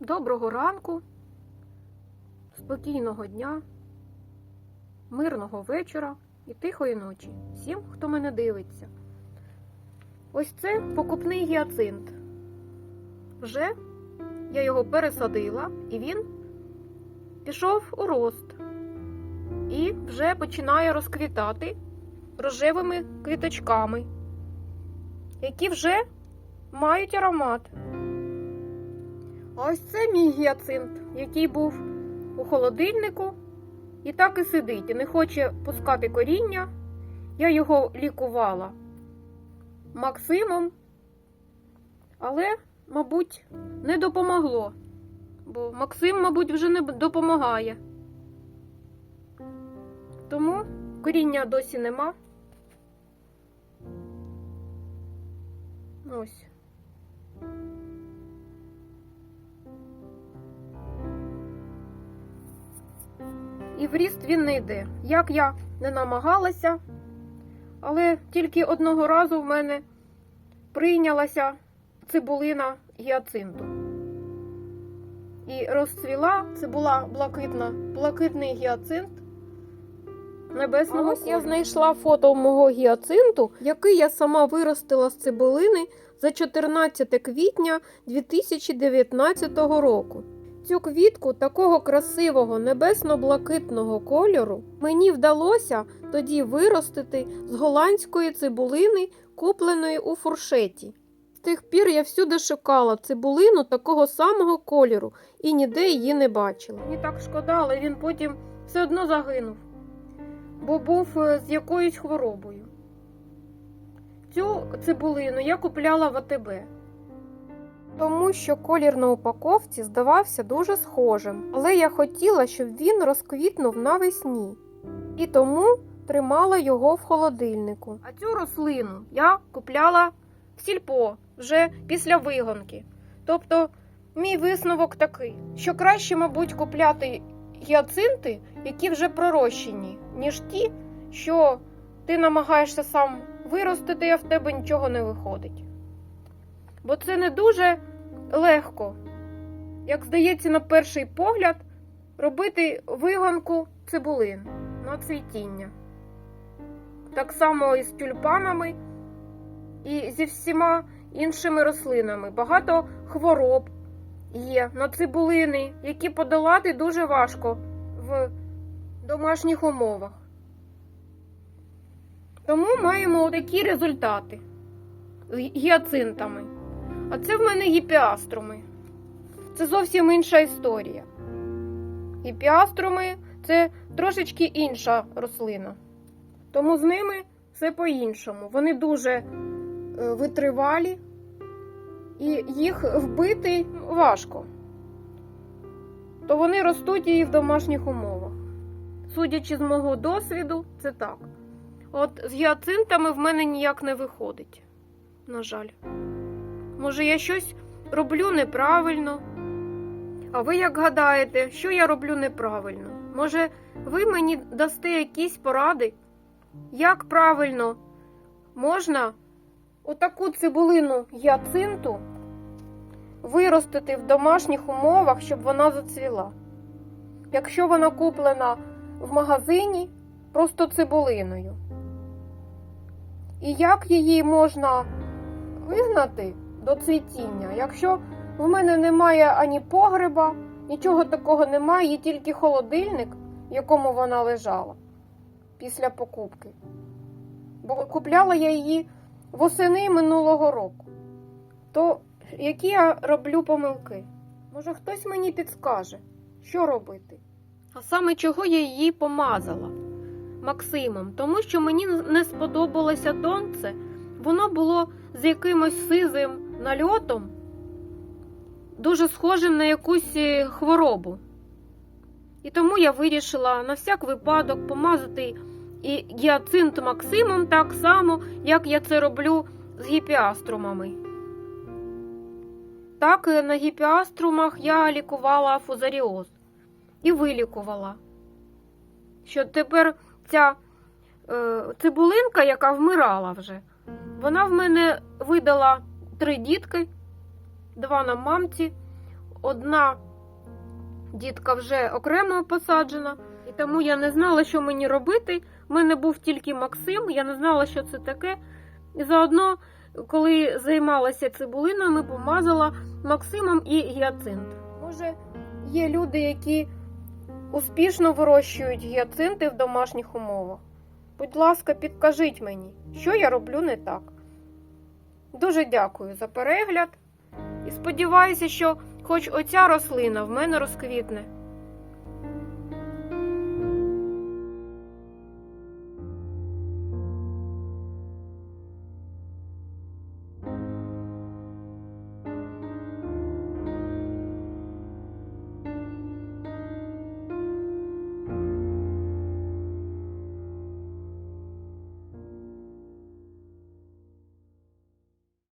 Доброго ранку, спокійного дня, мирного вечора і тихої ночі всім, хто мене дивиться. Ось це покупний гіацинт. Вже я його пересадила, і він пішов у рост. І вже починає розквітати рожевими квіточками, які вже мають аромат. Ось це мій гіацинт, який був у холодильнику і так і сидить, і не хоче пускати коріння. Я його лікувала Максимом, але, мабуть, не допомогло, бо Максим, мабуть, вже не допомагає. Тому коріння досі нема. Ось. В ріст він не йде. Як я не намагалася, але тільки одного разу в мене прийнялася цибулина гіацинту. І розцвіла, це була блакитна, блакитний гіацинт небесного. А ось я я знайшла фото мого гіацинту, який я сама виростила з цибулини за 14 квітня 2019 року. Цю квітку такого красивого небесно-блакитного кольору мені вдалося тоді виростити з голландської цибулини, купленої у фуршеті. З тих пір я всюди шукала цибулину такого самого кольору і ніде її не бачила. Мені так шкода, але він потім все одно загинув, бо був е, з якоюсь хворобою. Цю цибулину я купляла в АТБ тому що колір на упаковці здавався дуже схожим, але я хотіла, щоб він розквітнув навесні, і тому тримала його в холодильнику. А цю рослину я купляла в сільпо вже після вигонки. Тобто, мій висновок такий, що краще, мабуть, купляти гіацинти, які вже пророщені, ніж ті, що ти намагаєшся сам виростити, а в тебе нічого не виходить. Бо це не дуже легко, як здається, на перший погляд, робити вигонку цибулин на цвітіння. Так само і з тюльпанами, і зі всіма іншими рослинами. Багато хвороб є на цибулини, які подолати дуже важко в домашніх умовах. Тому маємо такі результати з гіацинтами. А це в мене гіпіаструми. Це зовсім інша історія. Гіпіаструми це трошечки інша рослина. Тому з ними все по-іншому. Вони дуже е, витривалі, і їх вбити важко. То вони ростуть і в домашніх умовах. Судячи з мого досвіду, це так. От з гіацинтами в мене ніяк не виходить. На жаль. Може, я щось роблю неправильно? А ви як гадаєте, що я роблю неправильно? Може, ви мені дасте якісь поради? Як правильно можна отаку цибулину гіацинту виростити в домашніх умовах, щоб вона зацвіла? Якщо вона куплена в магазині просто цибулиною? І як її можна вигнати? До цвітіння. Якщо в мене немає ані погреба, нічого такого немає, є тільки холодильник, в якому вона лежала після покупки. Бо купляла я її восени минулого року. То які я роблю помилки? Може, хтось мені підскаже, що робити? А саме чого я її помазала Максимом, тому що мені не сподобалося донце, воно було з якимось сизим нальотом, дуже схожим на якусь е, хворобу. І тому я вирішила на всяк випадок помазати і гіацинт Максимом так само, як я це роблю з гіпіаструмами. Так, е, на гіпіаструмах я лікувала фузаріоз і вилікувала. Що тепер ця е, цибулинка, яка вмирала вже, вона в мене видала три дітки, два на мамці, одна дітка вже окремо посаджена, і тому я не знала, що мені робити. У мене був тільки Максим, я не знала, що це таке. І заодно, коли займалася цибулиною, помазала Максимом і гіацинт. Може, є люди, які успішно вирощують гіацинти в домашніх умовах. Будь ласка, підкажіть мені, що я роблю не так. Дуже дякую за перегляд і сподіваюся, що хоч оця рослина в мене розквітне.